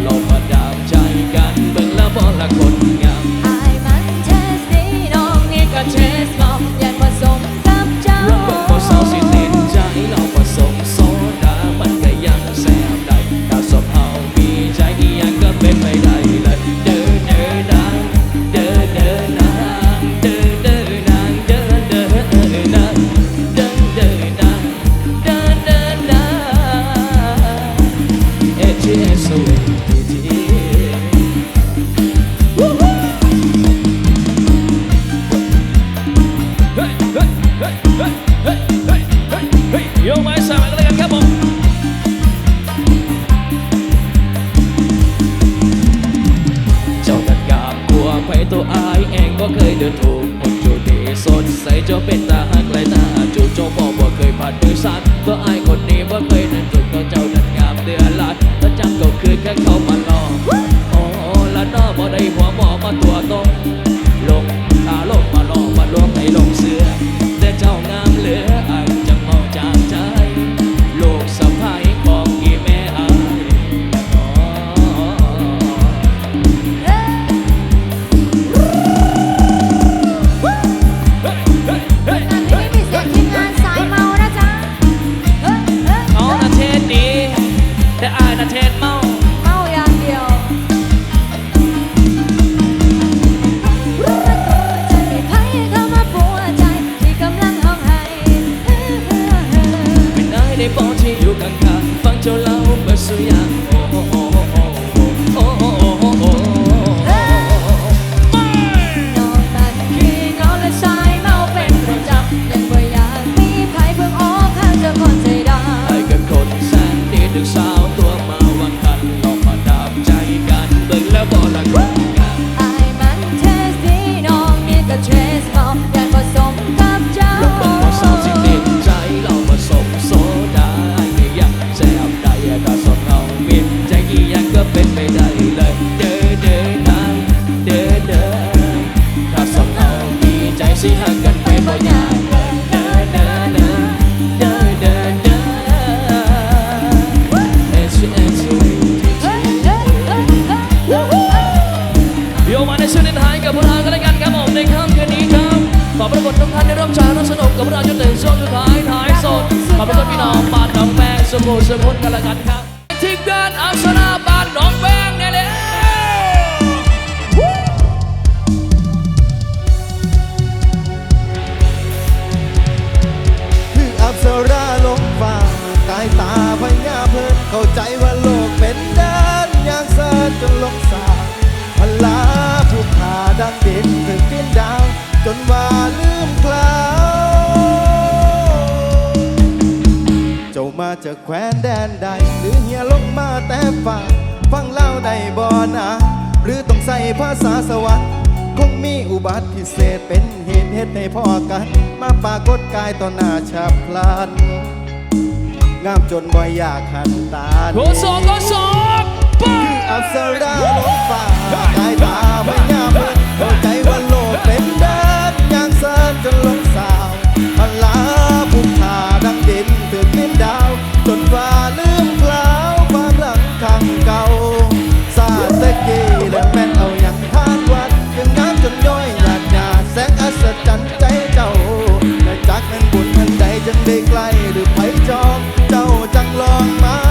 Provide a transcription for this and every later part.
love. ดินถูกผมจูดีสดใสเจ้าเป็นตาหักไรตาจูเจ้บอกว่าเคยผ่านมือสั่นก็อายคนนี้ว่าเคยนั่นจุดก็เจ้านั้นงามเดือดลัดแล้วจำก็คือแค่เขามาลองโอ้ละนอบ่ได้หัวหมอมาตัวโต ได้บ่นะหรือต้องใส่ภาษาสวรรค์คงมีอุบัติพิเศษเป็นเหตุเหตุให้พ่อกัน มาปรากฏกายต่อหน้าชาพลัน งามจนบ่อยากหันตาโกสองโกสองป้าอัปสราลงฟ้าสายตาไม่งามเข้าใจว่าโลกเป็นเดิมยางเสริมจนลงสาวพลาภูมิทาดังดินถึงดินดาว จนฟ้าลืมกล่าวความหลังขังเก่า เซกีและแม่นเอาอย่างทานวัดยังน้จนย่อยหยาดหยาแสงอัศจรใจเจ้าและจากนั้นบุญทันใจจึงได้ไกลหรือไปจองเจ้าจังลองมา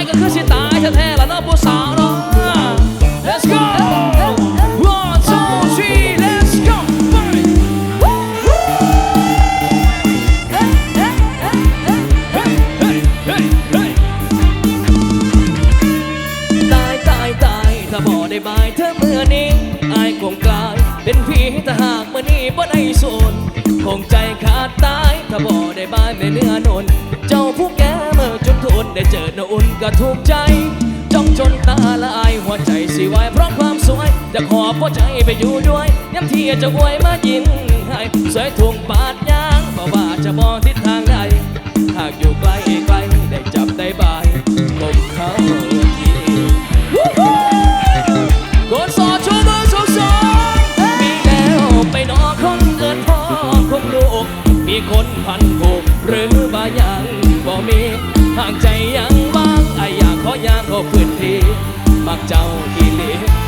ายก็คือสิตายแท้ๆแล้วเนาะผู้สาวเนาะ Let's go one two three let's go ตายตายตายถ้าบ่ได้บายเธอเมื่อนี้อายคงกลายเป็นผีถ้าหากมื่อนี้บ่ได้สนคงใจขาดตายถ้าบ่ได้บายแม่เนื้อนน ไวายเพราะความสวย จะขอพ่อใจไปอยู่ด้วยย้ำที่จะอวยมายิ้มให้สวยทุ่งปาดยางเพราะว่าจะมองทิศ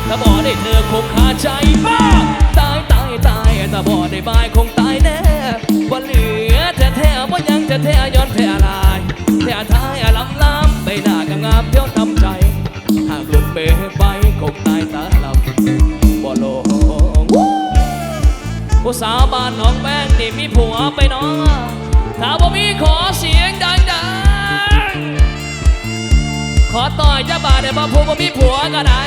ถ้าบ่ได้เธอคงขาใจบ้าตายตายตายถ้าบ่ได้บายคงตายแน่บ่เหลือแท้แท้ๆบ่ยังแท้แท้ย้อนแท้ลายแท้ท้ายลำลำใบหน้ากงามเที่ยวทำใจ หากหลุดเบไปคงตายตาลำบ่ลงผู้สาวบ้านหนองแวงนี่มีผัวไปเน้องถ้าบ่มีขอเสียงดังๆขอต่อยเจ้าบ่าวได้บ่ผัวบ่มีผัวก็ได้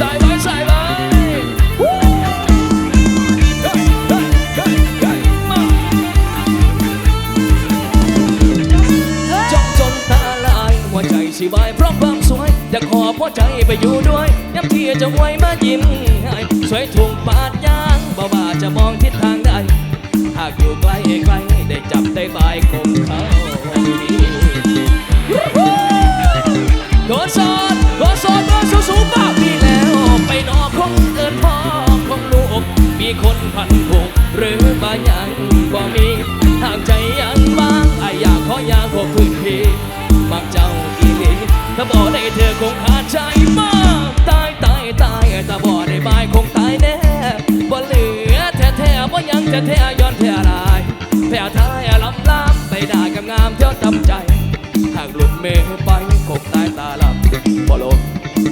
ส่ไว้ใส่ไว้เฮ้ยเฮ้ยเฮ้ยเฮ้ยเฮ้ยมาจ้องจนตาลายหัวใจสิวายเพราะความสวยอยากขอพ่อใจไปอยู่ด้วยย้ำที่จะไว้มายิ้มให้สวยทุ่งปาดยางบ่ว่าจะมองทิศทางใดหากอยู่ใกล้ไกลได้จับได้บายคง ๆบ่ยังแท้ย้อนแท้ลายแท้ท้ายลำล้ำไปด่ากำงามเที่ยวทำใจ หากหลุดเมไปคงตายตาลำบ่ลง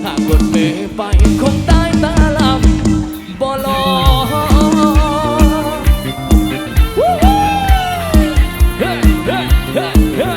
หากหลุดเมไปคงตายตาลำบ่ลงเฮ้ยเฮ้ยเฮ้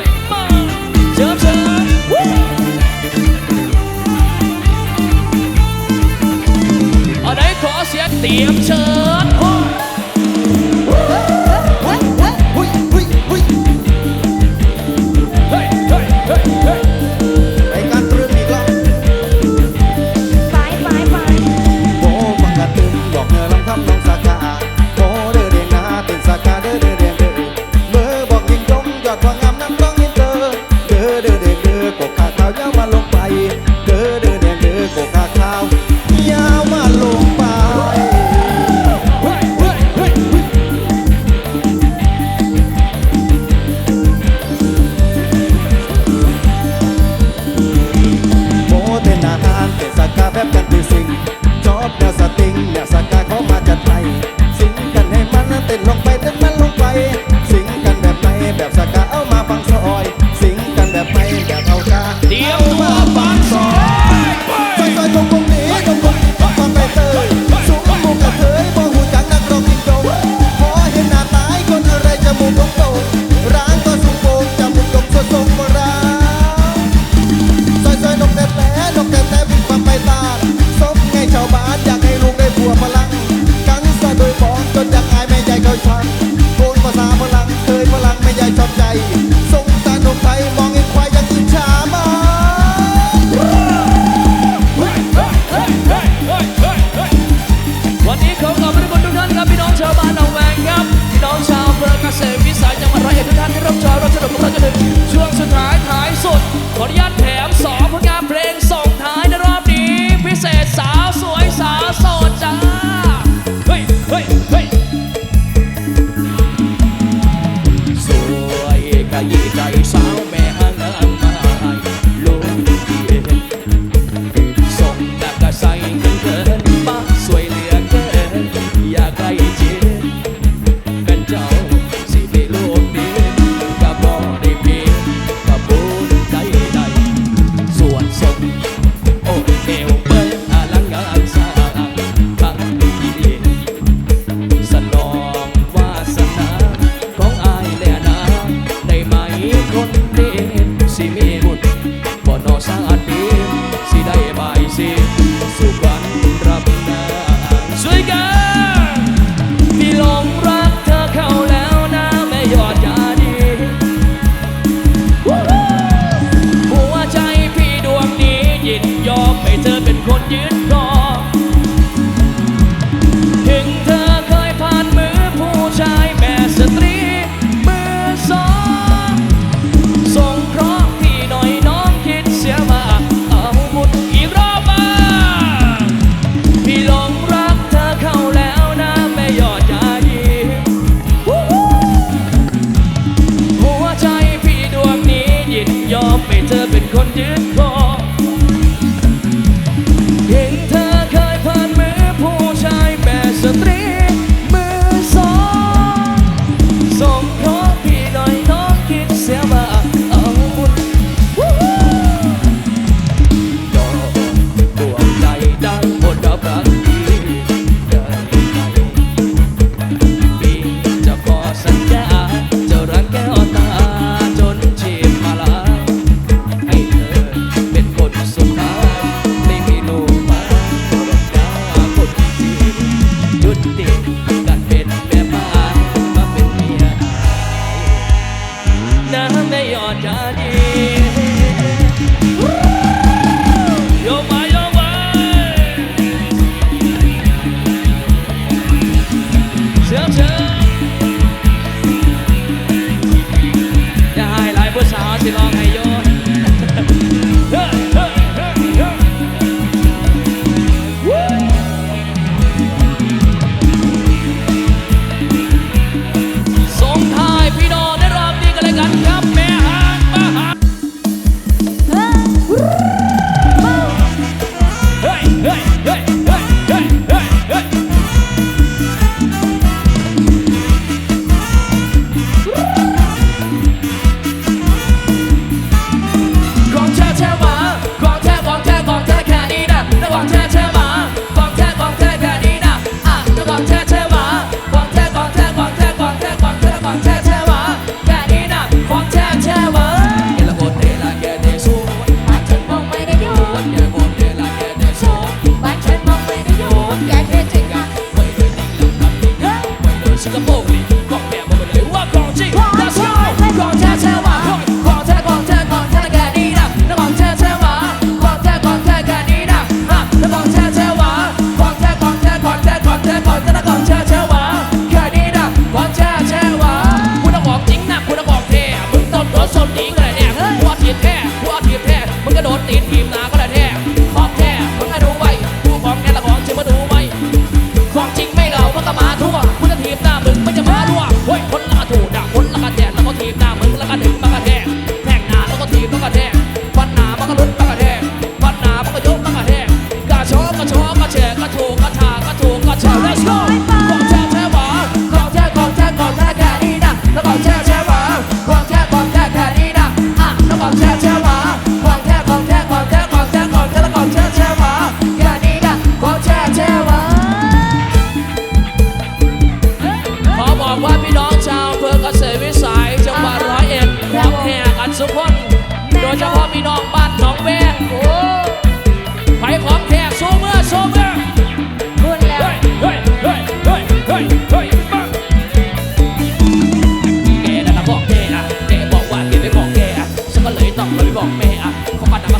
กระโดดตีทีมนาก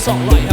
Like.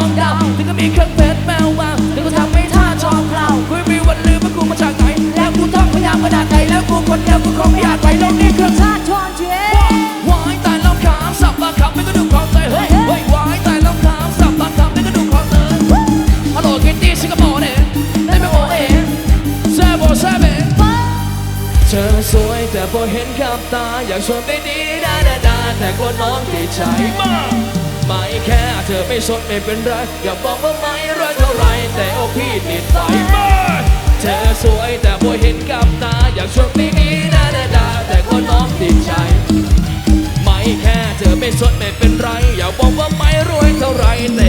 องดาวถึงก็มีเครื่องเพชรแมววาวถึงก็ทำให้ท่าทองเรากูไม่มีวันลืมว่ากูมาจากไหน แล้วกูท่องพยายามขนาดไหนแล้วกูคนเดียวกูคงไม่อาจไปแล้วนี่คือชาติชวนเชวายตายแล้วขามสับปะคำไม่ก็ดูของเธอเฮ้ยเฮ้ยวายตายแล้วขามสับปะคำไม่ก็ดูของเธอฮัลโหลคิตตี้สิงคโปร์เนี่ยได้ไหมโอเอ๋แซ่บโอแซ่บเอ๋เธอสวยแต่พอเห็นกับตาอยากชวน ไม่สนไม่เป็นไรอย่าบอกว่าไม่รักเท่าไรแต่โอ้พี่ติดไฟมากเธอสวยแต่พอเห็นกับตาอยากชวนไม่มีนาดาดาแต่ก็น้องติดใจ ไม่แค่เธอไม่สดไม่เป็นไรอย่าบอกว่าไม่รวยเท่าไรแต่